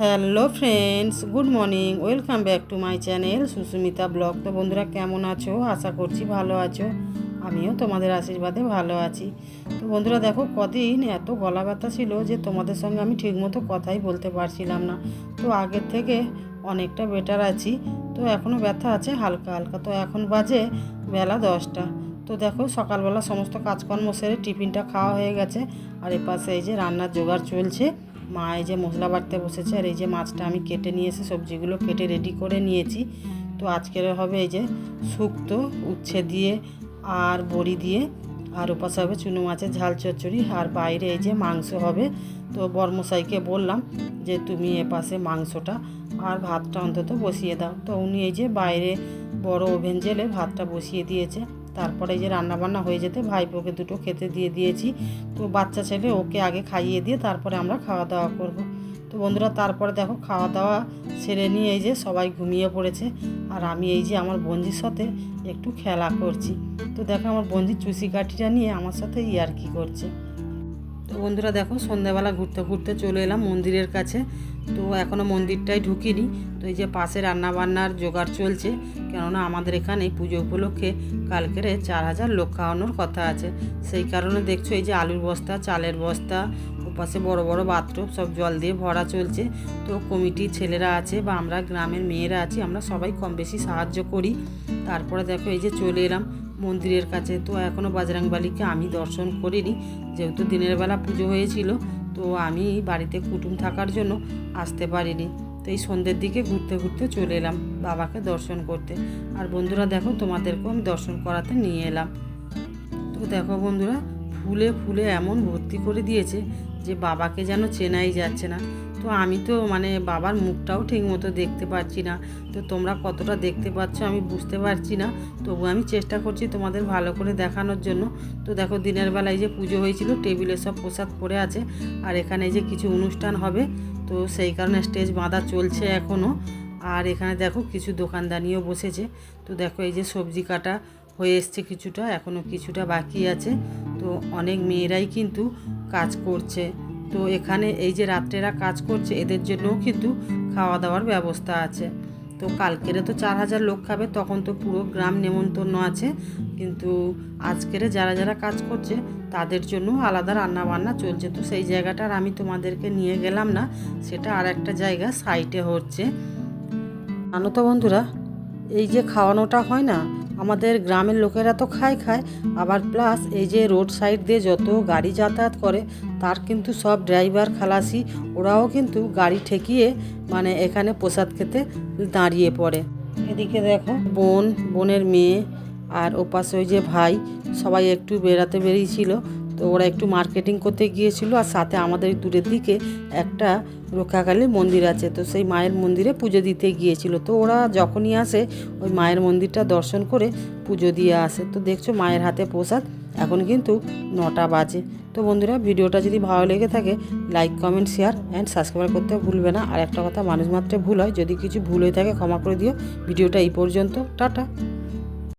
Hello friends, good morning, welcome back to my channel Susmita blog. তো বন্ধুরা, কেমন আছো? আশা করছি ভালো আছো। আমিও তোমাদের আশীর্বাদে ভালো আছি। তো বন্ধুরা, দেখো, কদিন এত গলা ব্যথা ছিল যে তোমাদের সঙ্গে আমি ঠিকমতো কথাই বলতে পারছিলাম না। তো আগের থেকে অনেকটা বেটার আছি। তো এখনও ব্যথা আছে হালকা হালকা। তো এখন বাজে বেলা দশটা। তো দেখো, সকালবেলা সমস্ত কাজকর্ম সেরে টিফিনটা খাওয়া হয়ে গেছে। আর এপাশে এই যে রান্নার জোগাড় চলছে। মা এই যে মশলা বাটতে বসেছে আর এই যে মাছটা আমি কেটে নিয়ে এসে সবজিগুলো কেটে রেডি করে নিয়েছি। তো আজকের হবে এই যে শুক্তো, উচ্ছে দিয়ে আর বড়ি দিয়ে আর ওপাশে হবে চুনো মাছের ঝাল চচ্চড়ি আর বাইরে এই যে মাংস হবে। তো বর্মশাইকে বললাম যে তুমি এপাশে মাংসটা আর ভাতটা অন্তত বসিয়ে দাও। তো উনি এই যে বাইরে বড় ওভেন জেলে ভাতটা বসিয়ে দিয়েছে। তারপরে যে রান্না বান্না হয়ে যেতে ভাইপোকে দুটো খেতে দিয়ে দিয়েছি। তো বাচ্চা ছেলে ওকে আগে খাইয়ে দিয়ে তারপরে আমরা খাওয়া দাওয়া করব। তো বন্ধুরা, তারপরে দেখো খাওয়া দাওয়া সেরে নিয়ে এই যে সবাই ঘুমিয়ে পড়েছে। আর আমি এই যে আমার বঞ্জির সাথে একটু খেলা করছি। তো দেখো আমার বঞ্জি চুষি কাঠিটা নিয়ে আমার সাথে ইয়ার্কি করছে। তো বন্ধুরা দেখো সন্ধ্যাবেলা ঘুরতে ঘুরতে চলে এলাম মন্দিরের কাছে। তো এখনও মন্দিরটাই ঢুকিনি। তো এই যে পাশে রান্নাবান্নার জোগাড় চলছে, কেননা আমাদের এখানে পুজো উপলক্ষে কালকেরে চার হাজার লোক খাওয়ানোর কথা আছে। সেই কারণে দেখছ এই যে আলুর বস্তা, চালের বস্তা, ওপাশে বড় বড় বাথরুম, সব জল দিয়ে ভরা চলছে। তো কমিটির ছেলেরা আছে বা আমরা গ্রামের মেয়েরা আছি, আমরা সবাই কম বেশি সাহায্য করি। তারপরে দেখো এই যে চলে এলাম মন্দিরের কাছে। তো এখনও বাজরাংবালিকে আমি দর্শন করিনি, যেহেতু দিনের বেলা পুজো হয়েছিল তো আমি বাড়িতে কুটুম থাকার জন্য আসতে পারিনি। তো এই সন্ধ্যের দিকে ঘুরতে ঘুরতে চলে এলাম বাবাকে দর্শন করতে। আর বন্ধুরা দেখো, তোমাদেরকেও আমি দর্শন করাতে নিয়ে এলাম। তো দেখো বন্ধুরা, ফুলে ফুলে এমন ভর্তি করে দিয়েছে যে বাবাকে যেন চেনাই যাচ্ছে না। তো আমি তো মানে বাবার মুখটাও ঠিক মতো দেখতে পাচ্ছি না। তো তোমরা কতটা দেখতে পাচ্ছ আমি বুঝতে পারছি না। তবু আমি চেষ্টা করছি তোমাদের ভালো করে দেখানোর জন্য। তো দেখো দিনের বেলায় যে পুজো হয়েছিল, টেবিলে সব পোশাক পরে আছে। আর এখানে যে কিছু অনুষ্ঠান হবে, তো সেই কারণে স্টেজ বাঁধা চলছে এখনও আর এখানে দেখো কিছু দোকানদানিও বসেছে। তো দেখো এই যে সবজি কাটা হয়ে এসছে কিছুটা এখনও কিছুটা বাকি আছে। তো অনেক মেয়েরাই কিন্তু কাজ করছে। তো এখানে এই যে রাত্রেরা কাজ করছে, এদের জন্যও কিন্তু খাওয়া দাওয়ার ব্যবস্থা আছে। তো কালকেরে তো চার হাজার লোক খাবে, তখন তো পুরো গ্রাম নেমন্তন্ন আছে। কিন্তু আজকেরে যারা যারা কাজ করছে, তাদের জন্য আলাদা রান্না বান্না চলছে। তো সেই জায়গাটার আমি তোমাদেরকে নিয়ে গেলাম না, সেটা আর একটা জায়গা সাইটে হচ্ছে। জানো তো বন্ধুরা, এই যে খাওয়ানোটা হয় না আমাদের গ্রামের লোকেরা তো খায় খায়, আবার প্লাস এই যে রোড সাইড দিয়ে যত গাড়ি যাতায়াত করে, তার কিন্তু সব ড্রাইভার খালাসি, ওরাও কিন্তু গাড়ি ঠেকিয়ে মানে এখানে প্রসাদ খেতে দাঁড়িয়ে পড়ে। এদিকে দেখো, বোন, বোনের মেয়ে আর ওপাশে ওই যে ভাই, সবাই একটু বেড়াতে বেরিয়েছিল। তো ওরা একটু মার্কেটিং করতে গিয়েছিল আর সাথে আমাদের দূরের দিকে একটা রক্ষাকালীর মন্দির আছে। তো সেই মায়ের মন্দিরে পুজো দিতে গিয়েছিল। তো ওরা যখনই আসে, ওই মায়ের মন্দিরটা দর্শন করে পুজো দিয়ে আসে। তো দেখছ মায়ের হাতে প্রসাদ, এখন কিন্তু নটা বাজে। তো বন্ধুরা, ভিডিওটা যদি ভালো লেগে থাকে like comment share and subscribe করতে ভুলবে না। আর একটা কথা, মানুষ মাত্রে ভুল হয়। যদি কিছু ভুল হয়ে থাকে, ক্ষমা করে দিও। ভিডিওটা এই পর্যন্ত। টাটা।